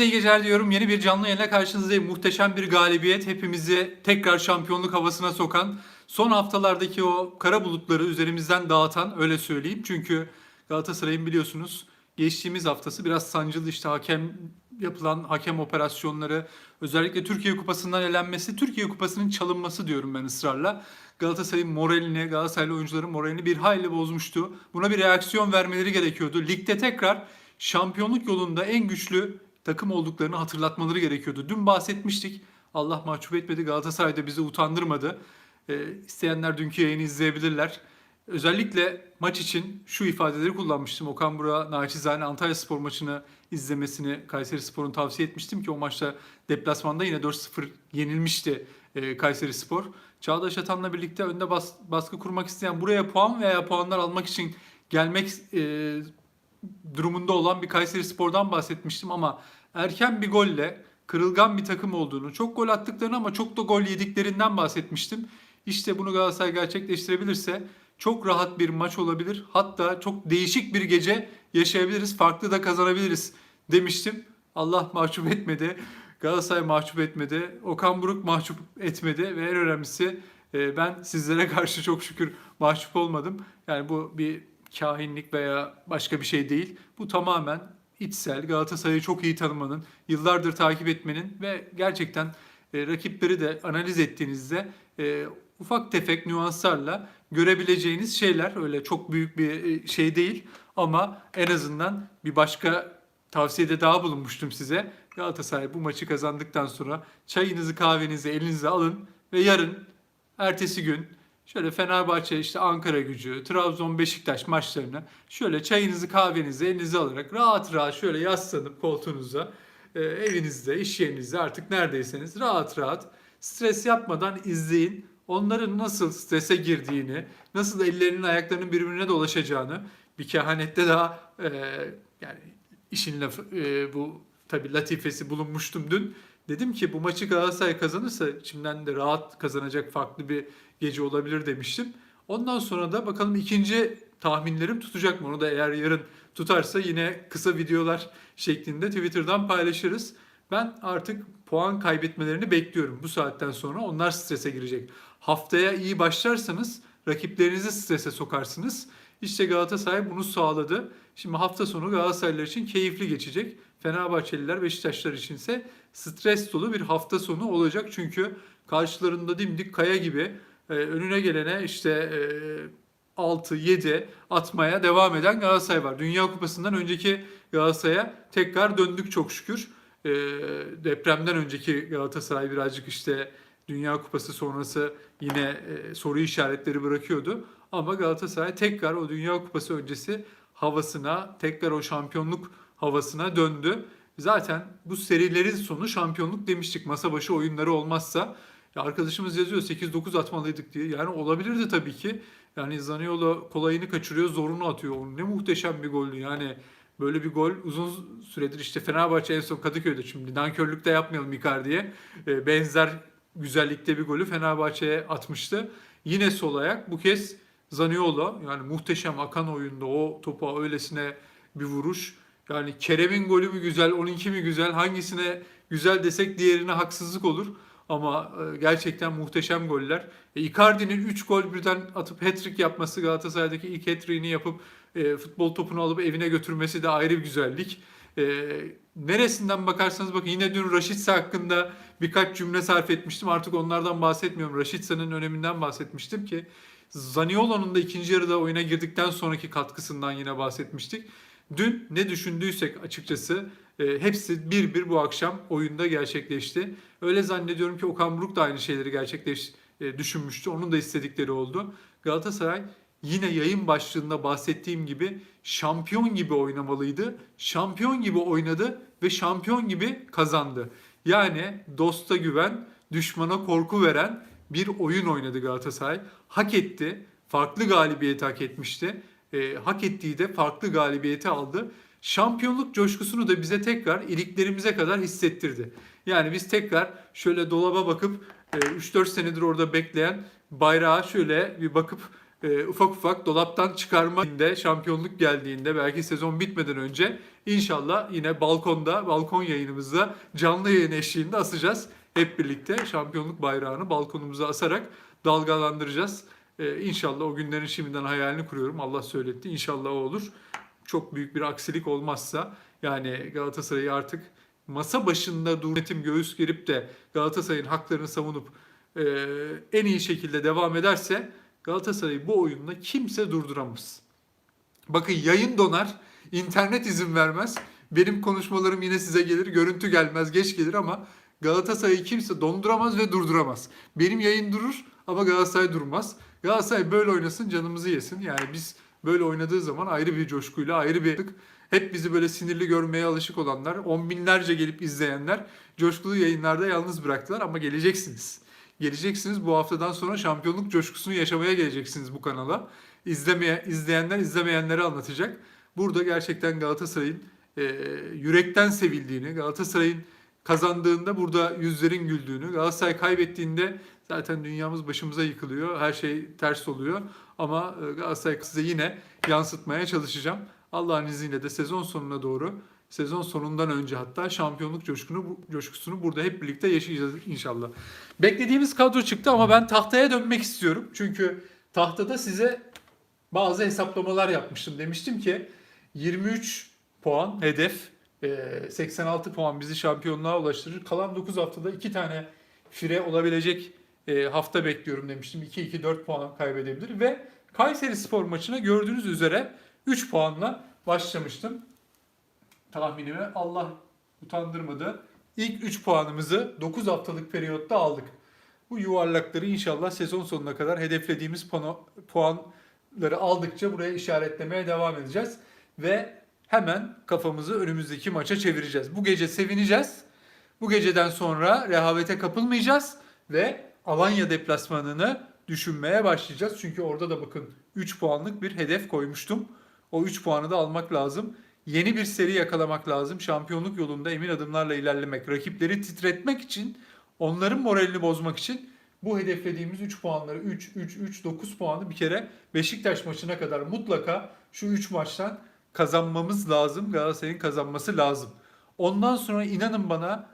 Hepinize iyi geceler diyorum. Yeni bir canlı yayına karşınızdayım. Muhteşem bir galibiyet. Hepimizi tekrar şampiyonluk havasına sokan, son haftalardaki o kara bulutları üzerimizden dağıtan öyle söyleyeyim. Çünkü Galatasaray'ın biliyorsunuz geçtiğimiz haftası biraz sancılı işte hakem yapılan hakem operasyonları, özellikle Türkiye Kupası'ndan elenmesi, Türkiye Kupası'nın çalınması diyorum ben ısrarla. Galatasaray'ın moralini, Galatasaraylı oyuncuların moralini bir hayli bozmuştu. Buna bir reaksiyon vermeleri gerekiyordu. Ligde tekrar şampiyonluk yolunda en güçlü takım olduklarını hatırlatmaları gerekiyordu. Dün bahsetmiştik. Allah mahcup etmedi. Galatasaray da bizi utandırmadı. Ee, isteyenler dünkü yayını izleyebilirler. Özellikle maç için şu ifadeleri kullanmıştım. Okan Burak'a naçizane Antalya Spor maçını izlemesini Kayseri Spor'un tavsiye etmiştim ki o maçta deplasmanda yine 4-0 yenilmişti e, Kayseri Spor. Çağdaş Atan'la birlikte önde bas- baskı kurmak isteyen buraya puan veya puanlar almak için gelmek e, durumunda olan bir Kayseri Spor'dan bahsetmiştim ama erken bir golle kırılgan bir takım olduğunu, çok gol attıklarını ama çok da gol yediklerinden bahsetmiştim. İşte bunu Galatasaray gerçekleştirebilirse çok rahat bir maç olabilir. Hatta çok değişik bir gece yaşayabiliriz. Farklı da kazanabiliriz demiştim. Allah mahcup etmedi. Galatasaray mahcup etmedi. Okan Buruk mahcup etmedi ve en önemlisi e, ben sizlere karşı çok şükür mahcup olmadım. Yani bu bir kahinlik veya başka bir şey değil. Bu tamamen içsel Galatasaray'ı çok iyi tanımanın, yıllardır takip etmenin ve gerçekten e, rakipleri de analiz ettiğinizde e, ufak tefek nüanslarla görebileceğiniz şeyler. Öyle çok büyük bir e, şey değil ama en azından bir başka tavsiyede daha bulunmuştum size. Galatasaray bu maçı kazandıktan sonra çayınızı kahvenizi elinize alın ve yarın ertesi gün şöyle Fenerbahçe işte Ankara gücü, Trabzon Beşiktaş maçlarını şöyle çayınızı kahvenizi elinize alarak rahat rahat şöyle yaslanıp koltuğunuza e, evinizde, iş yerinizde artık neredeyseniz rahat rahat stres yapmadan izleyin. Onların nasıl strese girdiğini, nasıl ellerinin ayaklarının birbirine dolaşacağını bir kehanette daha e, yani işin lafı, e, bu tabi latifesi bulunmuştum dün. Dedim ki bu maçı Galatasaray kazanırsa içimden de rahat kazanacak farklı bir gece olabilir demiştim. Ondan sonra da bakalım ikinci tahminlerim tutacak mı? Onu da eğer yarın tutarsa yine kısa videolar şeklinde Twitter'dan paylaşırız. Ben artık puan kaybetmelerini bekliyorum bu saatten sonra. Onlar strese girecek. Haftaya iyi başlarsanız rakiplerinizi strese sokarsınız. İşte Galatasaray bunu sağladı. Şimdi hafta sonu Galatasaraylılar için keyifli geçecek. Fenerbahçeliler, Beşiktaşlar içinse stres dolu bir hafta sonu olacak. Çünkü karşılarında dimdik kaya gibi e, önüne gelene işte e, 6-7 atmaya devam eden Galatasaray var. Dünya Kupası'ndan önceki Galatasaray'a tekrar döndük çok şükür. E, depremden önceki Galatasaray birazcık işte Dünya Kupası sonrası yine e, soru işaretleri bırakıyordu. Ama Galatasaray tekrar o Dünya Kupası öncesi havasına, tekrar o şampiyonluk havasına döndü. Zaten bu serilerin sonu şampiyonluk demiştik. Masa başı oyunları olmazsa. Ya arkadaşımız yazıyor 8-9 atmalıydık diye. Yani olabilirdi tabii ki. Yani Zaniolo kolayını kaçırıyor, zorunu atıyor. O ne muhteşem bir goldü. Yani böyle bir gol uzun süredir işte Fenerbahçe en son Kadıköy'de şimdi nankörlük de yapmayalım Icardi'ye. E, benzer güzellikte bir golü Fenerbahçe'ye atmıştı. Yine sol ayak bu kez Zaniolo yani muhteşem akan oyunda o topa öylesine bir vuruş. Yani Kerem'in golü mü güzel, onunki mi güzel, hangisine güzel desek diğerine haksızlık olur. Ama e, gerçekten muhteşem goller. E, Icardi'nin 3 gol birden atıp hat-trick yapması Galatasaray'daki ilk hat-trick'ini yapıp e, futbol topunu alıp evine götürmesi de ayrı bir güzellik. Neresinden bakarsanız bakın yine dün Raşitsa hakkında birkaç cümle sarf etmiştim. Artık onlardan bahsetmiyorum. Raşitsa'nın öneminden bahsetmiştim ki Zaniolo'nun da ikinci yarıda oyuna girdikten sonraki katkısından yine bahsetmiştik. Dün ne düşündüysek açıkçası e, hepsi bir bir bu akşam oyunda gerçekleşti. Öyle zannediyorum ki Okan Buruk da aynı şeyleri gerçekleş e, düşünmüştü. Onun da istedikleri oldu. Galatasaray yine yayın başlığında bahsettiğim gibi şampiyon gibi oynamalıydı. Şampiyon gibi oynadı ve şampiyon gibi kazandı. Yani dosta güven, düşmana korku veren bir oyun oynadı Galatasaray. Hak etti. Farklı galibiyeti hak etmişti. E, hak ettiği de farklı galibiyeti aldı. Şampiyonluk coşkusunu da bize tekrar iliklerimize kadar hissettirdi. Yani biz tekrar şöyle dolaba bakıp e, 3-4 senedir orada bekleyen bayrağa şöyle bir bakıp e, ufak ufak dolaptan çıkarma şampiyonluk geldiğinde belki sezon bitmeden önce inşallah yine balkonda, balkon yayınımızda canlı yayın eşliğinde asacağız. Hep birlikte şampiyonluk bayrağını balkonumuza asarak dalgalandıracağız. E, inşallah o günlerin şimdiden hayalini kuruyorum. Allah söyletti. İnşallah o olur. Çok büyük bir aksilik olmazsa yani Galatasaray'ı artık masa başında yönetim göğüs gerip de Galatasaray'ın haklarını savunup e, en iyi şekilde devam ederse Galatasaray'ı bu oyunla kimse durduramaz. Bakın yayın donar, internet izin vermez. Benim konuşmalarım yine size gelir, görüntü gelmez, geç gelir ama Galatasaray'ı kimse donduramaz ve durduramaz. Benim yayın durur ama Galatasaray durmaz. Galatasaray böyle oynasın, canımızı yesin. Yani biz böyle oynadığı zaman ayrı bir coşkuyla, ayrı bir hep bizi böyle sinirli görmeye alışık olanlar, on binlerce gelip izleyenler coşkulu yayınlarda yalnız bıraktılar ama geleceksiniz. Geleceksiniz bu haftadan sonra şampiyonluk coşkusunu yaşamaya geleceksiniz bu kanala. İzlemeye, izleyenler izlemeyenlere anlatacak. Burada gerçekten Galatasaray'ın e, yürekten sevildiğini, Galatasaray'ın kazandığında burada yüzlerin güldüğünü, Galatasaray kaybettiğinde zaten dünyamız başımıza yıkılıyor, her şey ters oluyor. Ama e, Galatasaray size yine yansıtmaya çalışacağım. Allah'ın izniyle de sezon sonuna doğru, sezon sonundan önce hatta şampiyonluk coşkunu, coşkusunu burada hep birlikte yaşayacağız inşallah. Beklediğimiz kadro çıktı ama ben tahtaya dönmek istiyorum. Çünkü tahtada size bazı hesaplamalar yapmıştım. Demiştim ki 23 puan hedef, 86 puan bizi şampiyonluğa ulaştırır. Kalan 9 haftada 2 tane fire olabilecek e, hafta bekliyorum demiştim. 2-2-4 puan kaybedebilir ve Kayseri Spor maçına gördüğünüz üzere 3 puanla başlamıştım. Tahminime Allah utandırmadı. İlk 3 puanımızı 9 haftalık periyotta aldık. Bu yuvarlakları inşallah sezon sonuna kadar hedeflediğimiz puan- puanları aldıkça buraya işaretlemeye devam edeceğiz. Ve hemen kafamızı önümüzdeki maça çevireceğiz. Bu gece sevineceğiz. Bu geceden sonra rehavete kapılmayacağız ve Alanya deplasmanını düşünmeye başlayacağız. Çünkü orada da bakın 3 puanlık bir hedef koymuştum. O 3 puanı da almak lazım. Yeni bir seri yakalamak lazım. Şampiyonluk yolunda emin adımlarla ilerlemek, rakipleri titretmek için, onların moralini bozmak için bu hedeflediğimiz 3 puanları 3 3 3 9 puanı bir kere Beşiktaş maçına kadar mutlaka şu 3 maçtan kazanmamız lazım. Galatasaray'ın kazanması lazım. Ondan sonra inanın bana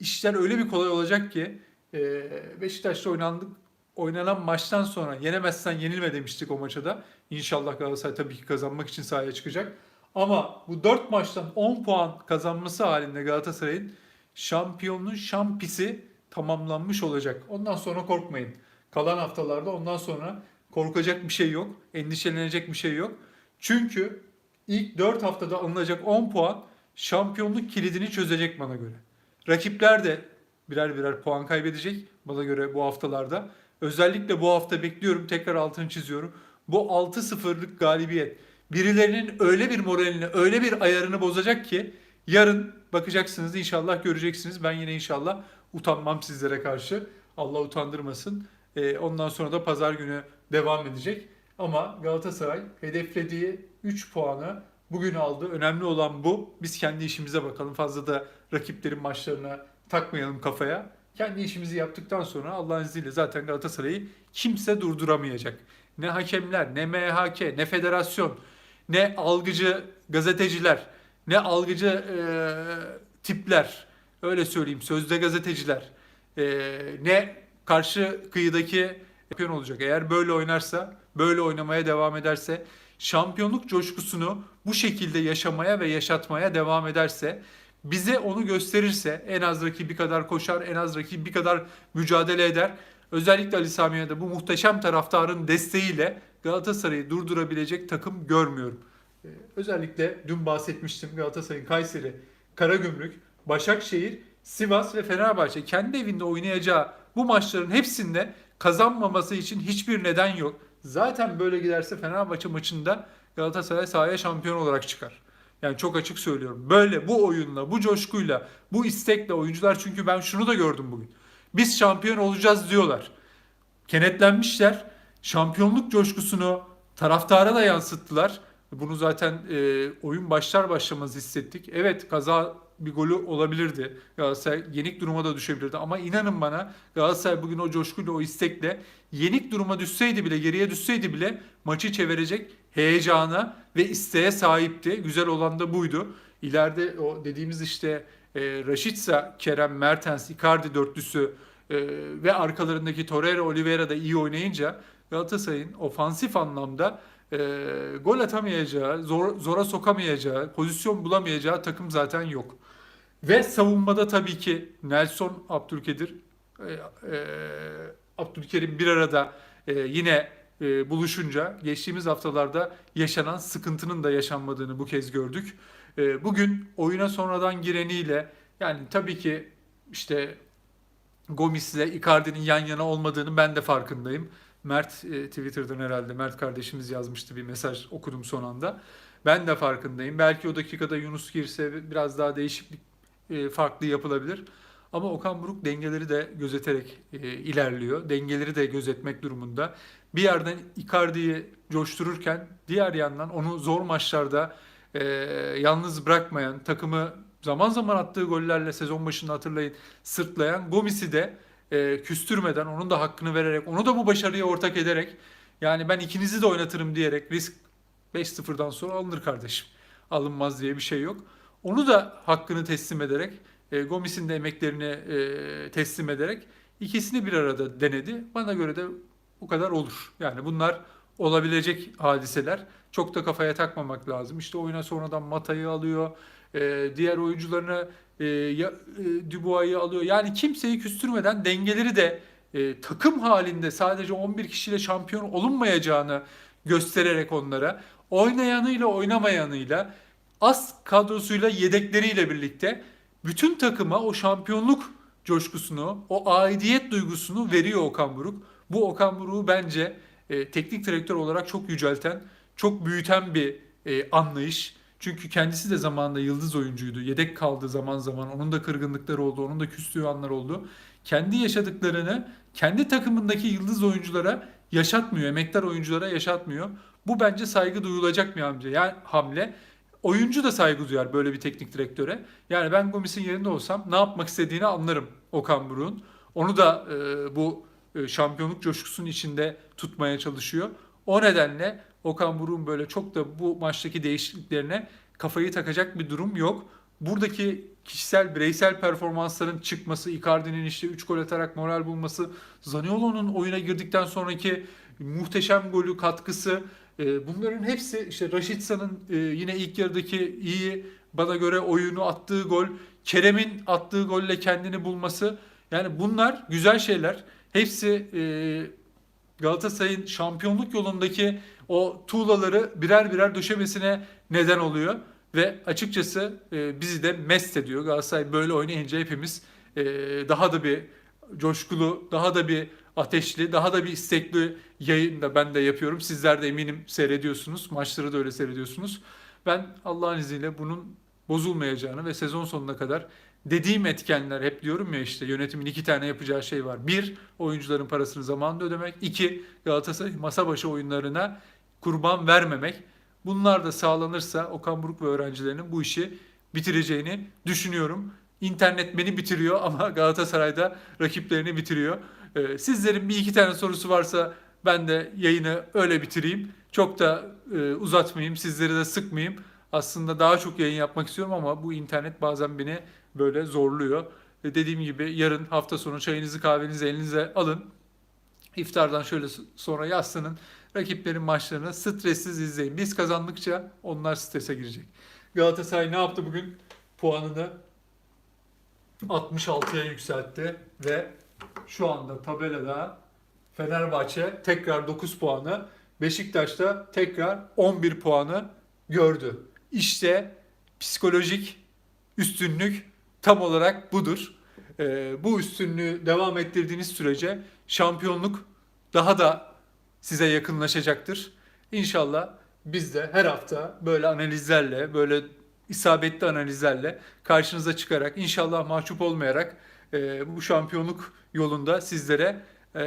işler öyle bir kolay olacak ki e, Beşiktaş'ta oynandık oynanan maçtan sonra yenemezsen yenilme demiştik o maça da. İnşallah Galatasaray tabii ki kazanmak için sahaya çıkacak. Ama bu 4 maçtan 10 puan kazanması halinde Galatasaray'ın şampiyonluğun şampisi tamamlanmış olacak. Ondan sonra korkmayın. Kalan haftalarda ondan sonra korkacak bir şey yok. Endişelenecek bir şey yok. Çünkü ilk 4 haftada alınacak 10 puan şampiyonluk kilidini çözecek bana göre. Rakipler de birer birer puan kaybedecek bana göre bu haftalarda. Özellikle bu hafta bekliyorum tekrar altını çiziyorum. Bu 6-0'lık galibiyet birilerinin öyle bir moralini, öyle bir ayarını bozacak ki yarın bakacaksınız inşallah göreceksiniz. Ben yine inşallah utanmam sizlere karşı. Allah utandırmasın. Ee, ondan sonra da pazar günü devam edecek. Ama Galatasaray hedeflediği 3 puanı bugün aldı. Önemli olan bu. Biz kendi işimize bakalım. Fazla da rakiplerin maçlarına takmayalım kafaya. Kendi işimizi yaptıktan sonra Allah'ın izniyle zaten Galatasaray'ı kimse durduramayacak. Ne hakemler, ne MHK, ne federasyon, ne algıcı gazeteciler, ne algıcı e, tipler, öyle söyleyeyim sözde gazeteciler, e, ne karşı kıyıdaki şampiyon olacak. Eğer böyle oynarsa, böyle oynamaya devam ederse, şampiyonluk coşkusunu bu şekilde yaşamaya ve yaşatmaya devam ederse, bize onu gösterirse en az rakibi kadar koşar, en az rakibi kadar mücadele eder. Özellikle Ali Sami'ye bu muhteşem taraftarın desteğiyle Galatasaray'ı durdurabilecek takım görmüyorum. Ee, Özellikle dün bahsetmiştim Galatasaray'ın Kayseri, Karagümrük, Başakşehir, Sivas ve Fenerbahçe kendi evinde oynayacağı bu maçların hepsinde kazanmaması için hiçbir neden yok. Zaten böyle giderse Fenerbahçe maçında Galatasaray sahaya şampiyon olarak çıkar. Yani çok açık söylüyorum. Böyle bu oyunla, bu coşkuyla, bu istekle oyuncular çünkü ben şunu da gördüm bugün. Biz şampiyon olacağız diyorlar. Kenetlenmişler. Şampiyonluk coşkusunu taraftara da yansıttılar. Bunu zaten e, oyun başlar başlamaz hissettik. Evet kaza bir golü olabilirdi. Galatasaray yenik duruma da düşebilirdi. Ama inanın bana Galatasaray bugün o coşkuyla, o istekle yenik duruma düşseydi bile, geriye düşseydi bile maçı çevirecek heyecana ve isteğe sahipti. Güzel olan da buydu. İleride o dediğimiz işte e, Rashica, Kerem, Mertens, Icardi dörtlüsü e, ve arkalarındaki Torreira, Oliveira da iyi oynayınca Galatasaray'ın ofansif anlamda e, gol atamayacağı, zor, zora sokamayacağı, pozisyon bulamayacağı takım zaten yok. Ve savunmada tabii ki Nelson Abdülkedir, e, e, Abdülkerim bir arada e, yine e, buluşunca geçtiğimiz haftalarda yaşanan sıkıntının da yaşanmadığını bu kez gördük. E, bugün oyuna sonradan gireniyle yani tabii ki işte Gomis'le Icardi'nin yan yana olmadığını ben de farkındayım. Mert e, Twitter'dan herhalde Mert kardeşimiz yazmıştı bir mesaj okudum son anda. Ben de farkındayım. Belki o dakikada Yunus girse biraz daha değişiklik e, farklı yapılabilir. Ama Okan Buruk dengeleri de gözeterek e, ilerliyor. Dengeleri de gözetmek durumunda. Bir yerden Icardi'yi coştururken diğer yandan onu zor maçlarda e, yalnız bırakmayan, takımı zaman zaman attığı gollerle sezon başında hatırlayın sırtlayan Gomis'i de e, küstürmeden, onun da hakkını vererek, onu da bu başarıya ortak ederek yani ben ikinizi de oynatırım diyerek risk 5-0'dan sonra alınır kardeşim. Alınmaz diye bir şey yok. Onu da hakkını teslim ederek, e, Gomis'in de emeklerini e, teslim ederek ikisini bir arada denedi. Bana göre de bu kadar olur. Yani bunlar olabilecek hadiseler. Çok da kafaya takmamak lazım. İşte oyuna sonradan Mata'yı alıyor, e, diğer oyuncularını e, e, Dubois'ı alıyor. Yani kimseyi küstürmeden dengeleri de e, takım halinde sadece 11 kişiyle şampiyon olunmayacağını göstererek onlara oynayanıyla oynamayanıyla az kadrosuyla yedekleriyle birlikte bütün takıma o şampiyonluk coşkusunu, o aidiyet duygusunu veriyor Okan Buruk. Bu Okan Buruk'u bence e, teknik direktör olarak çok yücelten, çok büyüten bir e, anlayış. Çünkü kendisi de zamanında yıldız oyuncuydu. Yedek kaldı zaman zaman. Onun da kırgınlıkları oldu. Onun da küstüğü anlar oldu. Kendi yaşadıklarını kendi takımındaki yıldız oyunculara yaşatmıyor. Emektar oyunculara yaşatmıyor. Bu bence saygı duyulacak bir hamle. Yani hamle. Oyuncu da saygı duyar böyle bir teknik direktöre. Yani ben Gomis'in yerinde olsam ne yapmak istediğini anlarım Okan Buruk'un. Onu da e, bu e, şampiyonluk coşkusunun içinde tutmaya çalışıyor. O nedenle Okan Buruk'un böyle çok da bu maçtaki değişikliklerine kafayı takacak bir durum yok. Buradaki kişisel, bireysel performansların çıkması, Icardi'nin işte 3 gol atarak moral bulması, Zaniolo'nun oyuna girdikten sonraki muhteşem golü katkısı, e, bunların hepsi işte Raşitsa'nın e, yine ilk yarıdaki iyi bana göre oyunu attığı gol, Kerem'in attığı golle kendini bulması yani bunlar güzel şeyler. Hepsi e, Galatasaray'ın şampiyonluk yolundaki o tuğlaları birer birer döşemesine neden oluyor. Ve açıkçası e, bizi de mest ediyor. Galatasaray böyle oynayınca hepimiz e, daha da bir coşkulu, daha da bir ateşli, daha da bir istekli yayın da ben de yapıyorum. Sizler de eminim seyrediyorsunuz. Maçları da öyle seyrediyorsunuz. Ben Allah'ın izniyle bunun bozulmayacağını ve sezon sonuna kadar dediğim etkenler hep diyorum ya işte yönetimin iki tane yapacağı şey var. Bir, oyuncuların parasını zamanında ödemek. İki, Galatasaray masa başı oyunlarına kurban vermemek. Bunlar da sağlanırsa Okan Buruk ve öğrencilerinin bu işi bitireceğini düşünüyorum. İnternet beni bitiriyor ama Galatasaray'da rakiplerini bitiriyor. Ee, sizlerin bir iki tane sorusu varsa ben de yayını öyle bitireyim. Çok da e, uzatmayayım, sizleri de sıkmayayım. Aslında daha çok yayın yapmak istiyorum ama bu internet bazen beni böyle zorluyor. Ve dediğim gibi yarın hafta sonu çayınızı kahvenizi elinize alın. İftardan şöyle sonra yaslanın. Rakiplerin maçlarını stressiz izleyin. Biz kazandıkça onlar strese girecek. Galatasaray ne yaptı bugün? Puanını 66'ya yükseltti ve şu anda tabelada Fenerbahçe tekrar 9 puanı, Beşiktaş'ta tekrar 11 puanı gördü. İşte psikolojik üstünlük tam olarak budur. Ee, bu üstünlüğü devam ettirdiğiniz sürece şampiyonluk daha da size yakınlaşacaktır. İnşallah biz de her hafta böyle analizlerle, böyle isabetli analizlerle karşınıza çıkarak, inşallah mahcup olmayarak e, bu şampiyonluk yolunda sizlere e,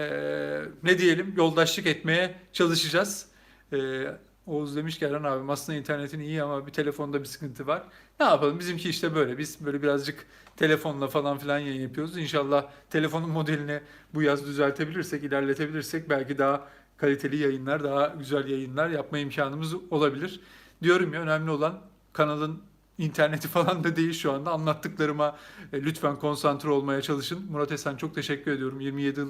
ne diyelim yoldaşlık etmeye çalışacağız. E, Oğuz demiş ki Erhan abim aslında internetin iyi ama bir telefonda bir sıkıntı var. Ne yapalım bizimki işte böyle. Biz böyle birazcık telefonla falan filan yayın yapıyoruz. İnşallah telefonun modelini bu yaz düzeltebilirsek, ilerletebilirsek belki daha kaliteli yayınlar, daha güzel yayınlar yapma imkanımız olabilir. Diyorum ya önemli olan kanalın interneti falan da değil şu anda. Anlattıklarıma e, lütfen konsantre olmaya çalışın. Murat Esen çok teşekkür ediyorum. 27 yıl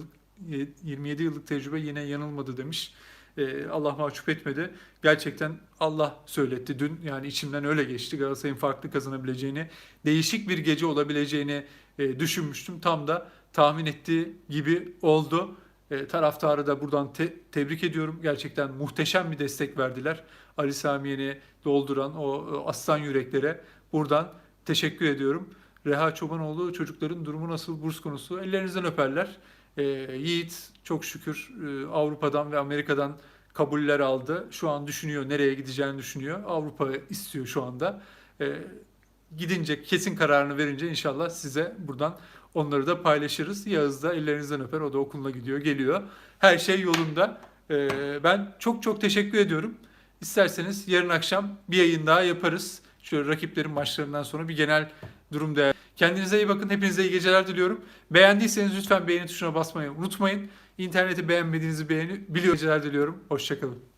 27 yıllık tecrübe yine yanılmadı demiş. E, Allah mahcup etmedi. Gerçekten Allah söyletti dün. Yani içimden öyle geçti. Galatasaray'ın farklı kazanabileceğini, değişik bir gece olabileceğini e, düşünmüştüm. Tam da tahmin ettiği gibi oldu. E, taraftarı da buradan te- tebrik ediyorum. Gerçekten muhteşem bir destek verdiler. Ali Samiyen'i dolduran o, o aslan yüreklere buradan teşekkür ediyorum. Reha Çobanoğlu çocukların durumu nasıl burs konusu ellerinizden öperler. E, Yiğit çok şükür e, Avrupa'dan ve Amerika'dan kabuller aldı. Şu an düşünüyor nereye gideceğini düşünüyor. Avrupa istiyor şu anda. E, gidince kesin kararını verince inşallah size buradan onları da paylaşırız. Yağız da ellerinizden öper. O da okuluna gidiyor, geliyor. Her şey yolunda. E, ben çok çok teşekkür ediyorum. İsterseniz yarın akşam bir yayın daha yaparız. Şöyle rakiplerin maçlarından sonra bir genel durum değer. Kendinize iyi bakın. Hepinize iyi geceler diliyorum. Beğendiyseniz lütfen beğeni tuşuna basmayı unutmayın. İnterneti beğenmediğinizi beğeni biliyor geceler diliyorum. Hoşçakalın.